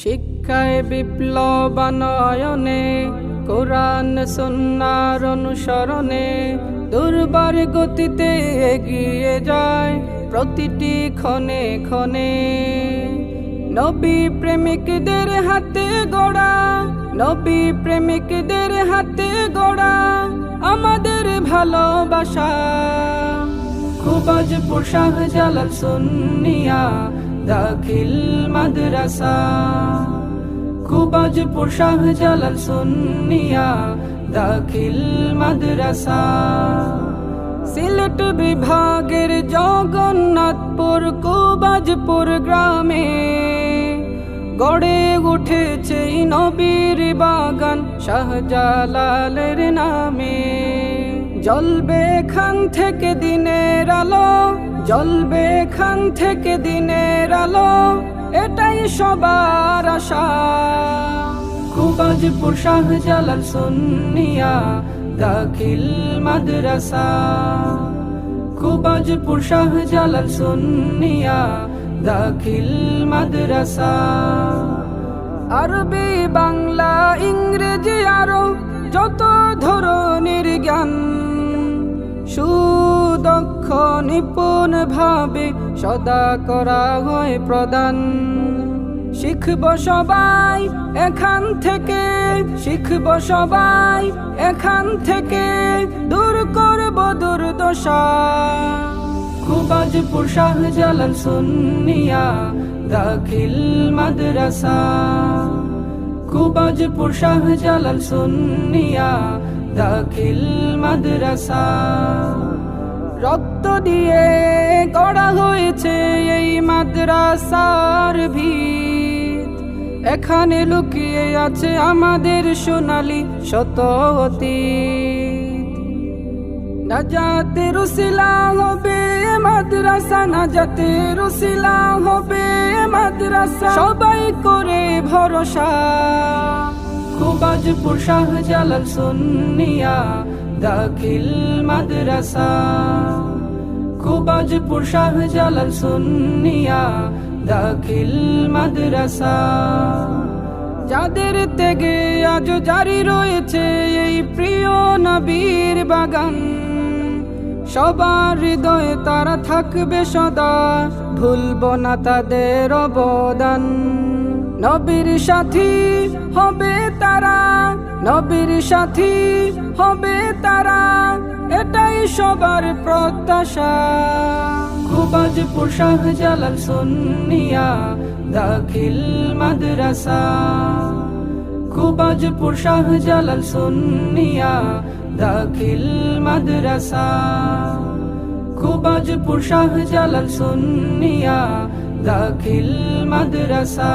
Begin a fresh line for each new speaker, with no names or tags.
শিক্ষায় বিপ্লবানয়নে, কোরআন সন্ন্যার অনুসরণে দুর্বার গতিতে এগিয়ে যায় প্রতিটি ক্ষণে ক্ষণে। নবী প্রেমিকদের হাতে গড়া, নবী প্রেমিকদের হাতে গড়া, আমাদের ভালোবাসা। খুবজ পোশাক জালাল সুন্নিয়া দাখিল মাদ্রাসা। খুবজ পোশাক জালাল সুন্নিয়া দাখিল মাদ্রাসা। সিলেট বিভাগের জগন্নাথপুর কুবাজপুর গ্রামে গড়ে উঠেছে নবীর বাগান শাহজালালের নামে। জ্বলবে খান থেকে দিনের আলো জ্বলবে খান থেকে দিনের আলো, এটাই সবার আশা। খুবাজপুর শাহজালাল সুন্নিয়া, দাখিল মাদ্রাসা। খুবাজপুর শাহজালাল সুন্নিয়া, দাখিল মাদ্রাসা। আরবি, বাংলা, ইংরেজি আরও যত ধরনের জ্ঞান নিপুণ ভাবে সদা করা হয় প্রদান। শিখব সবাই এখান থেকে, শিখব সবাই এখান থেকে, দূর করব দুর্দশা। খুবাজপুর শাহজালাল সুন্নিয়া, দাখিল মাদ্রাসা। খুবাজপুর শাহজালাল সুন্নিয়া, দাখিল মাদ্রাসা। রক্ত দিয়ে গড়া হয়েছে এই মাদ্রাসার ভিত। এখানে লুকিয়ে আছে আমাদের সোনালি শত নাজাতে রুসিলা হবে মাদ্রাসা নাজাতে রুসিলা হবে মাদ্রাসা। সবাই করে ভরসা। খুব খুবাজপুর শাহজালাল সুন্নিয়া দাখিল মাদ্রাসা খুবাজপুর শাহজালাল সুনিয়া দাখিল মাদ্রাসা যাদের তেগে আজ জারি রয়েছে এই প্রিয় নবীর বাগান সবার হৃদয়ে তারা থাকবে সদা। ভুলব না তাদের অবদান। নবীর সাথী হবে তারা, নবীর সাথী হবে তারা, এটাই সবার প্রত্যাশা। খুবাজপুর শাহজালাল সুন্নিয়া, দাখিল মাদ্রাসা। খুবাজপুর শাহজালাল সুন্নিয়া দাখিল মাদ্রাসা। খুবাজপুর শাহজালাল সুন্নিয়া দাখিল মাদ্রাসা।